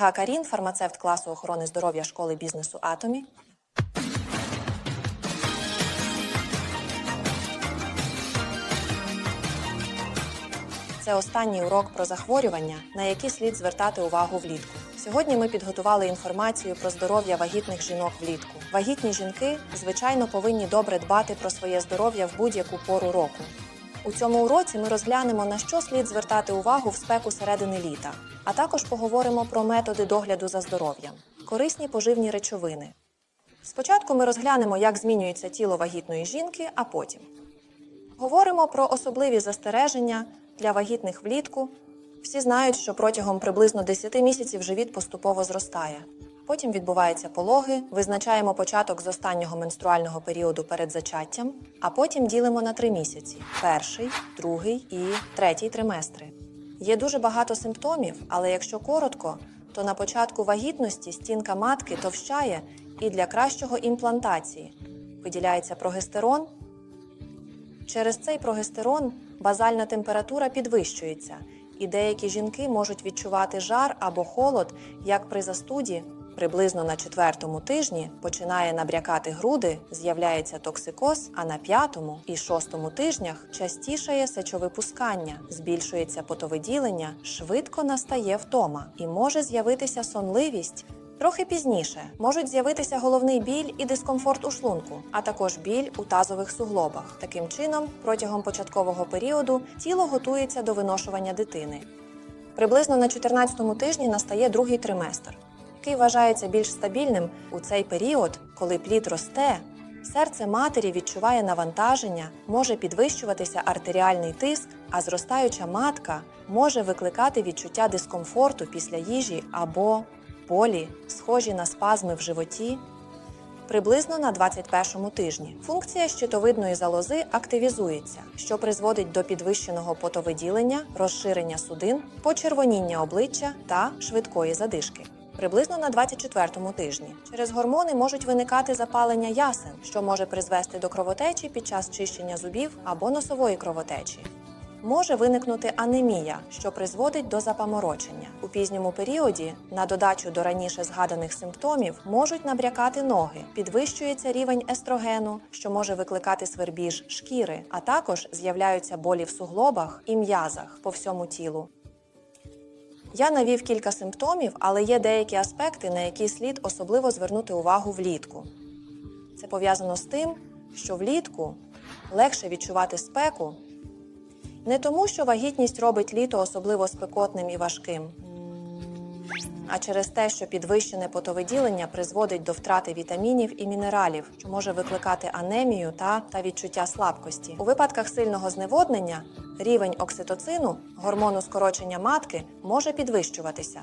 Гакарін, фармацевт класу охорони здоров'я школи бізнесу Атомі. Це останній урок про захворювання, на які слід звертати увагу влітку. Сьогодні ми підготували інформацію про здоров'я вагітних жінок влітку. Вагітні жінки, звичайно, повинні добре дбати про своє здоров'я в будь-яку пору року. У цьому уроці ми розглянемо, на що слід звертати увагу в спеку середини літа, а також поговоримо про методи догляду за здоров'ям, корисні поживні речовини. Спочатку ми розглянемо, як змінюється тіло вагітної жінки, а потім говоримо про особливі застереження для вагітних влітку. Всі знають, що протягом приблизно 10 місяців живіт поступово зростає. Потім відбуваються пологи, визначаємо початок з останнього менструального періоду перед зачаттям, а потім ділимо на три місяці: перший, другий і третій триместри. Є дуже багато симптомів, але якщо коротко, то на початку вагітності стінка матки товщає і для кращого імплантації виділяється прогестерон. Через цей прогестерон базальна температура підвищується, і деякі жінки можуть відчувати жар або холод, як при застуді. Приблизно на четвертому тижні починає набрякати груди, з'являється токсикоз, а на п'ятому і шостому тижнях частішає сечовипускання, збільшується потовиділення, швидко настає втома і може з'явитися сонливість. Трохи пізніше можуть з'явитися головний біль і дискомфорт у шлунку, а також біль у тазових суглобах. Таким чином, протягом початкового періоду тіло готується до виношування дитини. Приблизно на 14-му тижні настає другий триместр, який вважається більш стабільним у цей період, коли плід росте. Серце матері відчуває навантаження, може підвищуватися артеріальний тиск, а зростаюча матка може викликати відчуття дискомфорту після їжі або болі, схожі на спазми в животі. Приблизно на 21-му тижні функція щитовидної залози активізується, що призводить до підвищеного потовиділення, розширення судин, почервоніння обличчя та швидкої задишки. Приблизно на 24-му тижні через гормони можуть виникати запалення ясен, що може призвести до кровотечі під час чищення зубів або носової кровотечі. Може виникнути анемія, що призводить до запаморочення. У пізньому періоді, на додачу до раніше згаданих симптомів, можуть набрякати ноги, підвищується рівень естрогену, що може викликати свербіж шкіри, а також з'являються болі в суглобах і м'язах по всьому тілу. Я навів кілька симптомів, але є деякі аспекти, на які слід особливо звернути увагу влітку. Це пов'язано з тим, що влітку легше відчувати спеку не тому, що вагітність робить літо особливо спекотним і важким, а через те, що підвищене потовиділення призводить до втрати вітамінів і мінералів, що може викликати анемію та, та відчуття слабкості. У випадках сильного зневоднення рівень окситоцину, гормону скорочення матки, може підвищуватися,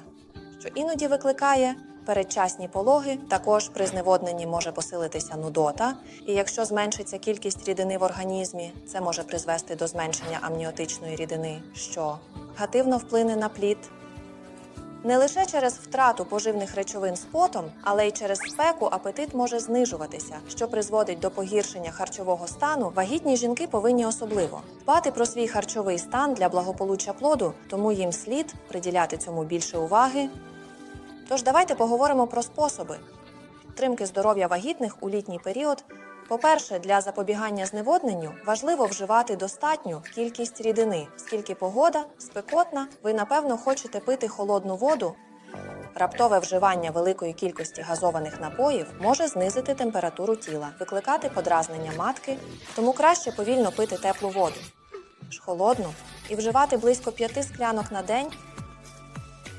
що іноді викликає передчасні пологи. Також при зневодненні може посилитися нудота, і якщо зменшиться кількість рідини в організмі, це може призвести до зменшення амніотичної рідини, що негативно вплине на плід. Не лише через втрату поживних речовин з потом, але й через спеку апетит може знижуватися, що призводить до погіршення харчового стану. Вагітні жінки повинні особливо дбати про свій харчовий стан для благополуччя плоду, тому їм слід приділяти цьому більше уваги. Тож давайте поговоримо про способи підтримки здоров'я вагітних у літній період. По-перше, для запобігання зневодненню важливо вживати достатню кількість рідини, оскільки погода спекотна, ви напевно хочете пити холодну воду. Раптове вживання великої кількості газованих напоїв може знизити температуру тіла, викликати подразнення матки, тому краще повільно пити теплу воду, холодну і вживати близько 5 склянок на день.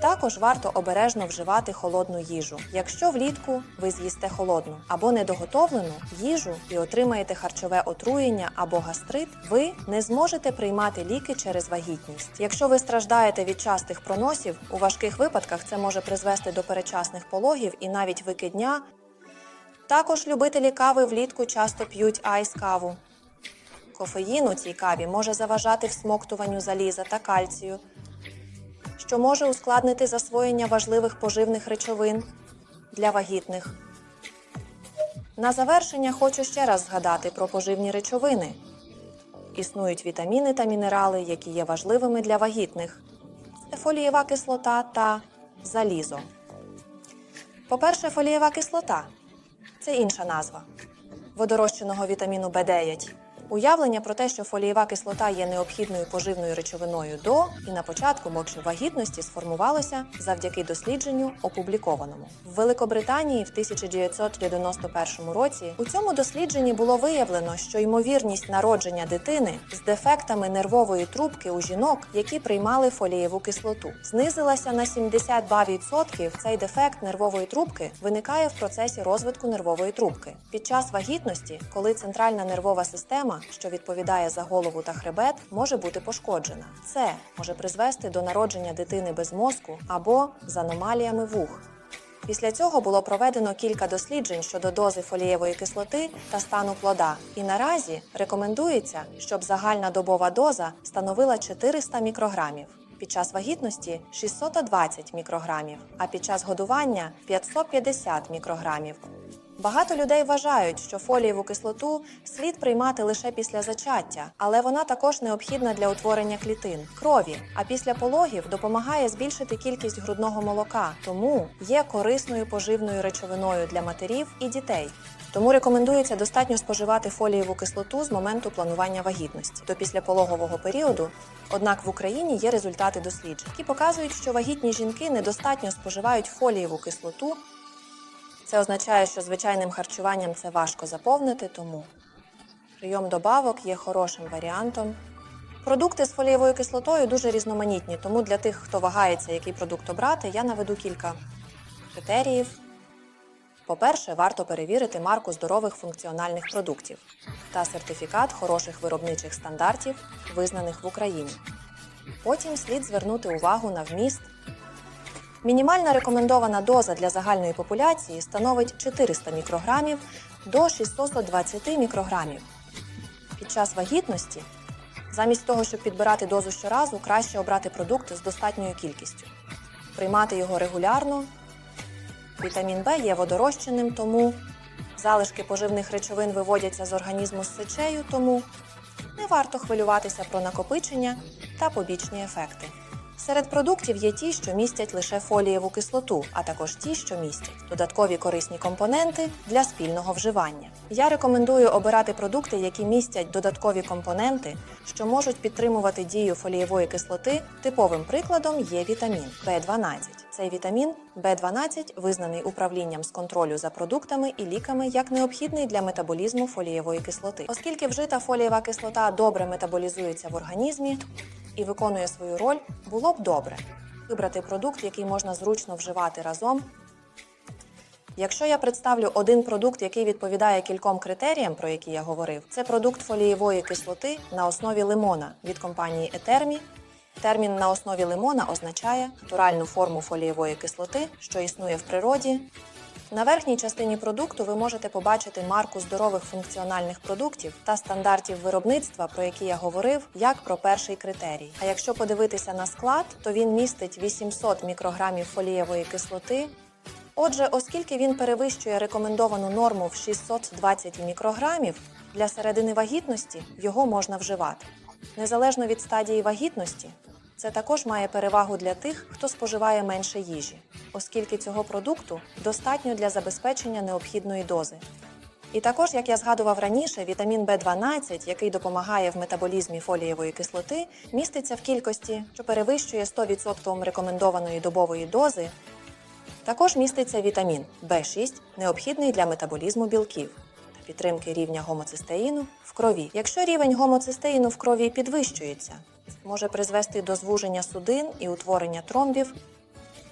Також варто обережно вживати холодну їжу. Якщо влітку ви з'їсте холодну або недоготовлену їжу і отримаєте харчове отруєння або гастрит, ви не зможете приймати ліки через вагітність. Якщо ви страждаєте від частих проносів, у важких випадках це може призвести до перечасних пологів і навіть викидня. Також любителі кави влітку часто п'ють айс-каву. Кофеїн у цій каві може заважати всмоктуванню заліза та кальцію що може ускладнити засвоєння важливих поживних речовин для вагітних. На завершення хочу ще раз згадати про поживні речовини. Існують вітаміни та мінерали, які є важливими для вагітних. Фолієва кислота та залізо. По-перше, фолієва кислота це інша назва водорозчиного вітаміну В9. Уявлення про те, що фолієва кислота є необхідною поживною речовиною до і на початку мокші вагітності сформувалося завдяки дослідженню, опублікованому в Великобританії в 1991 році. У цьому дослідженні було виявлено, що ймовірність народження дитини з дефектами нервової трубки у жінок, які приймали фолієву кислоту, знизилася на 72%. Цей дефект нервової трубки виникає в процесі розвитку нервової трубки. Під час вагітності, коли центральна нервова система, що відповідає за голову та хребет, може бути пошкоджена. Це може призвести до народження дитини без мозку або з аномаліями вух. Після цього було проведено кілька досліджень щодо дози фолієвої кислоти та стану плода. І наразі рекомендується, щоб загальна добова доза становила 400 мікрограмів. Під час вагітності 620 мікрограмів, а під час годування 550 мікрограмів. Багато людей вважають, що фолієву кислоту слід приймати лише після зачаття, але вона також необхідна для утворення клітин, крові, а після пологів допомагає збільшити кількість грудного молока, тому є корисною поживною речовиною для матерів і дітей. Тому рекомендується достатньо споживати фолієву кислоту з моменту планування вагітності до післяпологового періоду. Однак в Україні є результати досліджень, які показують, що вагітні жінки недостатньо споживають фолієву кислоту це означає, що звичайним харчуванням це важко заповнити, тому прийом добавок є хорошим варіантом. Продукти з фолієвою кислотою дуже різноманітні, тому для тих, хто вагається, який продукт обрати, я наведу кілька критеріїв. По-перше, варто перевірити марку здорових функціональних продуктів та сертифікат хороших виробничих стандартів, визнаних в Україні. Потім слід звернути увагу на вміст Мінімальна рекомендована доза для загальної популяції становить 400 мікрограмів до 620 мікрограмів. Під час вагітності, замість того, щоб підбирати дозу щоразу, краще обрати продукт з достатньою кількістю. Приймати його регулярно. Вітамін В є водорозчинним, тому залишки поживних речовин виводяться з організму з сечею, тому не варто хвилюватися про накопичення та побічні ефекти. Серед продуктів є ті, що містять лише фолієву кислоту, а також ті, що містять додаткові корисні компоненти для спільного вживання. Я рекомендую обирати продукти, які містять додаткові компоненти, що можуть підтримувати дію фолієвої кислоти. Типовим прикладом є вітамін В12. Цей вітамін В12 визнаний управлінням з контролю за продуктами і ліками як необхідний для метаболізму фолієвої кислоти. Оскільки вжита фолієва кислота добре метаболізується в організмі, і виконує свою роль, було б добре вибрати продукт, який можна зручно вживати разом. Якщо я представлю один продукт, який відповідає кільком критеріям, про які я говорив, це продукт фолієвої кислоти на основі лимона від компанії Етермі. Термін на основі лимона означає натуральну форму фолієвої кислоти, що існує в природі, на верхній частині продукту ви можете побачити марку здорових функціональних продуктів та стандартів виробництва, про які я говорив, як про перший критерій. А якщо подивитися на склад, то він містить 800 мікрограмів фолієвої кислоти. Отже, оскільки він перевищує рекомендовану норму в 620 мікрограмів, для середини вагітності його можна вживати. Незалежно від стадії вагітності, це також має перевагу для тих, хто споживає менше їжі, оскільки цього продукту достатньо для забезпечення необхідної дози. І також, як я згадував раніше, вітамін В12, який допомагає в метаболізмі фолієвої кислоти, міститься в кількості, що перевищує 100% рекомендованої добової дози. Також міститься вітамін В6, необхідний для метаболізму білків та підтримки рівня гомоцистеїну в крові. Якщо рівень гомоцистеїну в крові підвищується, може призвести до звуження судин і утворення тромбів.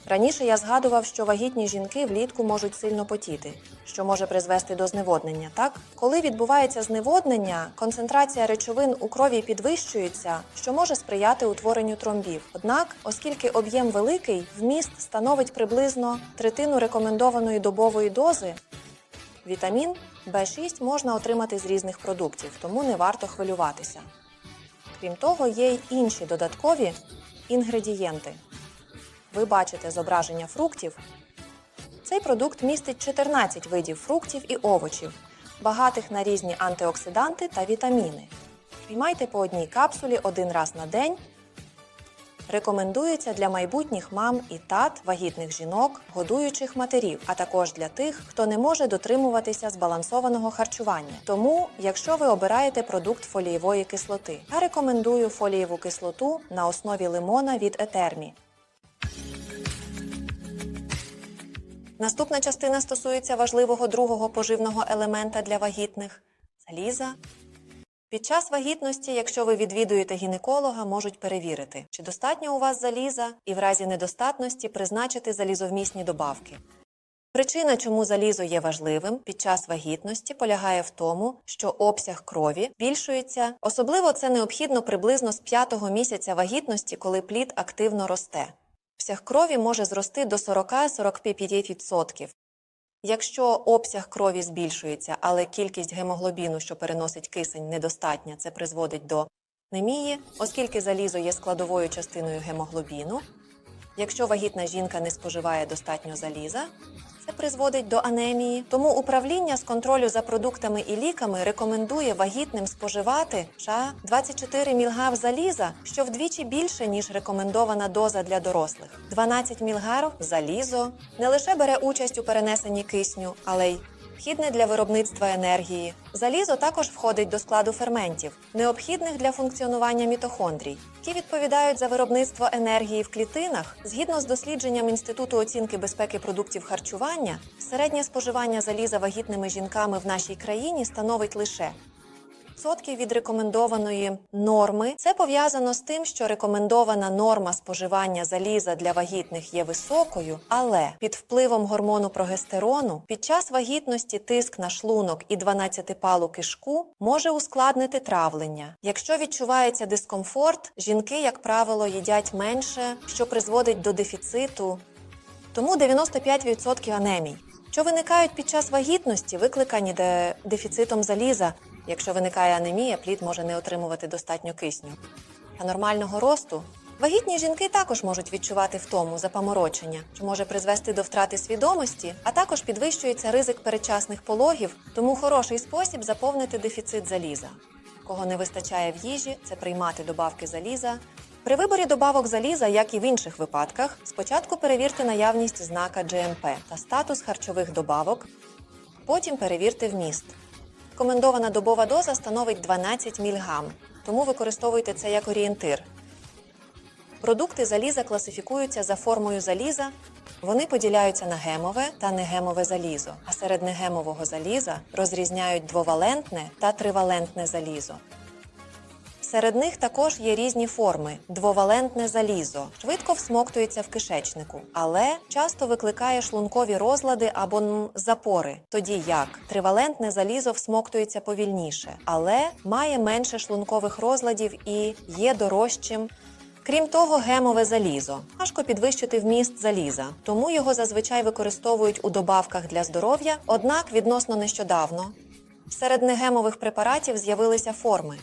Раніше я згадував, що вагітні жінки влітку можуть сильно потіти, що може призвести до зневоднення. Так, коли відбувається зневоднення, концентрація речовин у крові підвищується, що може сприяти утворенню тромбів. Однак, оскільки об'єм великий, вміст становить приблизно третину рекомендованої добової дози. Вітамін В6 можна отримати з різних продуктів, тому не варто хвилюватися. Крім того, є й інші додаткові інгредієнти. Ви бачите зображення фруктів. Цей продукт містить 14 видів фруктів і овочів, багатих на різні антиоксиданти та вітаміни. Приймайте по одній капсулі один раз на день. Рекомендується для майбутніх мам і тат, вагітних жінок, годуючих матерів, а також для тих, хто не може дотримуватися збалансованого харчування. Тому, якщо ви обираєте продукт фолієвої кислоти, я рекомендую фолієву кислоту на основі лимона від Етермі. Наступна частина стосується важливого другого поживного елемента для вагітних заліза. Під час вагітності, якщо ви відвідуєте гінеколога, можуть перевірити, чи достатньо у вас заліза, і в разі недостатності призначити залізовмісні добавки. Причина, чому залізо є важливим під час вагітності, полягає в тому, що обсяг крові збільшується. Особливо це необхідно приблизно з п'ятого місяця вагітності, коли плід активно росте. Обсяг крові може зрости до 40-45%. Якщо обсяг крові збільшується, але кількість гемоглобіну, що переносить кисень, недостатня, це призводить до немії, оскільки залізо є складовою частиною гемоглобіну. Якщо вагітна жінка не споживає достатньо заліза, призводить до анемії. Тому управління з контролю за продуктами і ліками рекомендує вагітним споживати ша 24 мг заліза, що вдвічі більше ніж рекомендована доза для дорослих. 12 мг залізо не лише бере участь у перенесенні кисню, але й Вхідне для виробництва енергії. Залізо також входить до складу ферментів, необхідних для функціонування мітохондрій, які відповідають за виробництво енергії в клітинах. Згідно з дослідженням Інституту оцінки безпеки продуктів харчування, середнє споживання заліза вагітними жінками в нашій країні становить лише від рекомендованої норми. Це пов'язано з тим, що рекомендована норма споживання заліза для вагітних є високою, але під впливом гормону прогестерону під час вагітності тиск на шлунок і 12-палу кишку може ускладнити травлення. Якщо відчувається дискомфорт, жінки, як правило, їдять менше, що призводить до дефіциту. Тому 95% анемій, що виникають під час вагітності, викликані дефіцитом заліза. Якщо виникає анемія, плід може не отримувати достатньо кисню. Та нормального росту вагітні жінки також можуть відчувати втому запаморочення, що може призвести до втрати свідомості, а також підвищується ризик передчасних пологів, тому хороший спосіб заповнити дефіцит заліза. Кого не вистачає в їжі, це приймати добавки заліза. При виборі добавок заліза, як і в інших випадках, спочатку перевірте наявність знака GMP та статус харчових добавок, потім перевірте вміст. Рекомендована добова доза становить 12 мг, тому використовуйте це як орієнтир. Продукти заліза класифікуються за формою заліза. Вони поділяються на гемове та негемове залізо, а серед негемового заліза розрізняють двовалентне та тривалентне залізо. Серед них також є різні форми. Двовалентне залізо швидко всмоктується в кишечнику, але часто викликає шлункові розлади або запори, тоді як тривалентне залізо всмоктується повільніше, але має менше шлункових розладів і є дорожчим. Крім того, гемове залізо важко підвищити вміст заліза, тому його зазвичай використовують у добавках для здоров'я. Однак відносно нещодавно серед негемових препаратів з'явилися форми,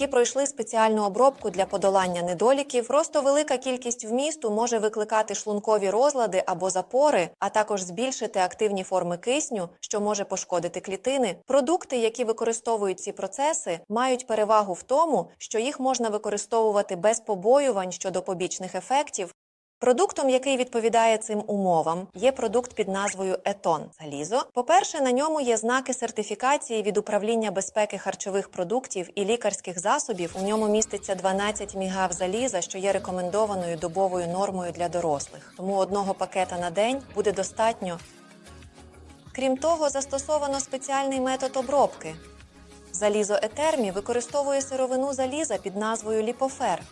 які пройшли спеціальну обробку для подолання недоліків. Просто велика кількість вмісту може викликати шлункові розлади або запори, а також збільшити активні форми кисню, що може пошкодити клітини. Продукти, які використовують ці процеси, мають перевагу в тому, що їх можна використовувати без побоювань щодо побічних ефектів. Продуктом, який відповідає цим умовам, є продукт під назвою Етон залізо. По-перше, на ньому є знаки сертифікації від управління безпеки харчових продуктів і лікарських засобів. У ньому міститься 12 мігав заліза, що є рекомендованою добовою нормою для дорослих. Тому одного пакета на день буде достатньо. Крім того, застосовано спеціальний метод обробки. Залізо Етермі використовує сировину заліза під назвою ліпофер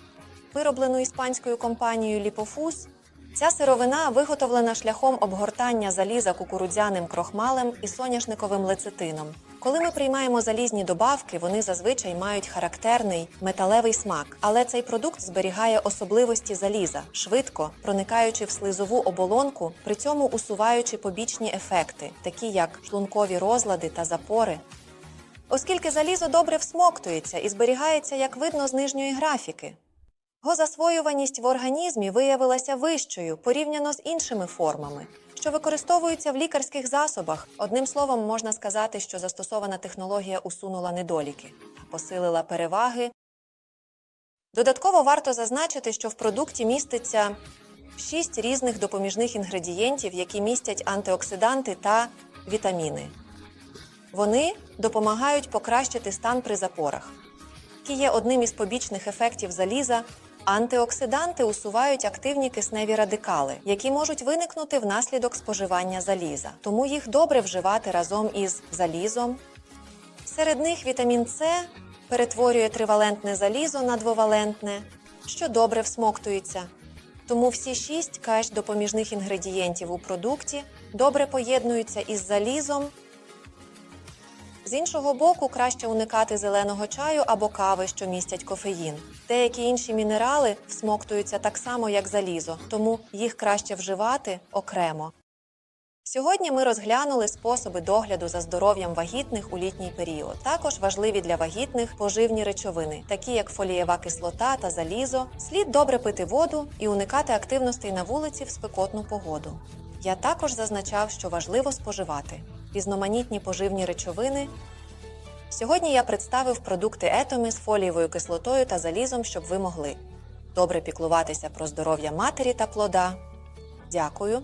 вироблену іспанською компанією Ліпофус. Ця сировина виготовлена шляхом обгортання заліза кукурудзяним крохмалем і соняшниковим лецитином. Коли ми приймаємо залізні добавки, вони зазвичай мають характерний металевий смак, але цей продукт зберігає особливості заліза, швидко проникаючи в слизову оболонку, при цьому усуваючи побічні ефекти, такі як шлункові розлади та запори. Оскільки залізо добре всмоктується і зберігається, як видно з нижньої графіки. Його засвоюваність в організмі виявилася вищою порівняно з іншими формами, що використовуються в лікарських засобах. Одним словом, можна сказати, що застосована технологія усунула недоліки, посилила переваги. Додатково варто зазначити, що в продукті міститься 6 різних допоміжних інгредієнтів, які містять антиоксиданти та вітаміни. Вони допомагають покращити стан при запорах, які є одним із побічних ефектів заліза. Антиоксиданти усувають активні кисневі радикали, які можуть виникнути внаслідок споживання заліза. Тому їх добре вживати разом із залізом. Серед них вітамін С перетворює тривалентне залізо на двовалентне, що добре всмоктується. Тому всі шість каш допоміжних інгредієнтів у продукті добре поєднуються із залізом. З іншого боку, краще уникати зеленого чаю або кави, що містять кофеїн. Деякі інші мінерали всмоктуються так само, як залізо, тому їх краще вживати окремо. Сьогодні ми розглянули способи догляду за здоров'ям вагітних у літній період. Також важливі для вагітних поживні речовини, такі як фолієва кислота та залізо. Слід добре пити воду і уникати активностей на вулиці в спекотну погоду. Я також зазначав, що важливо споживати різноманітні поживні речовини. Сьогодні я представив продукти етоми з фолієвою кислотою та залізом, щоб ви могли добре піклуватися про здоров'я матері та плода. Дякую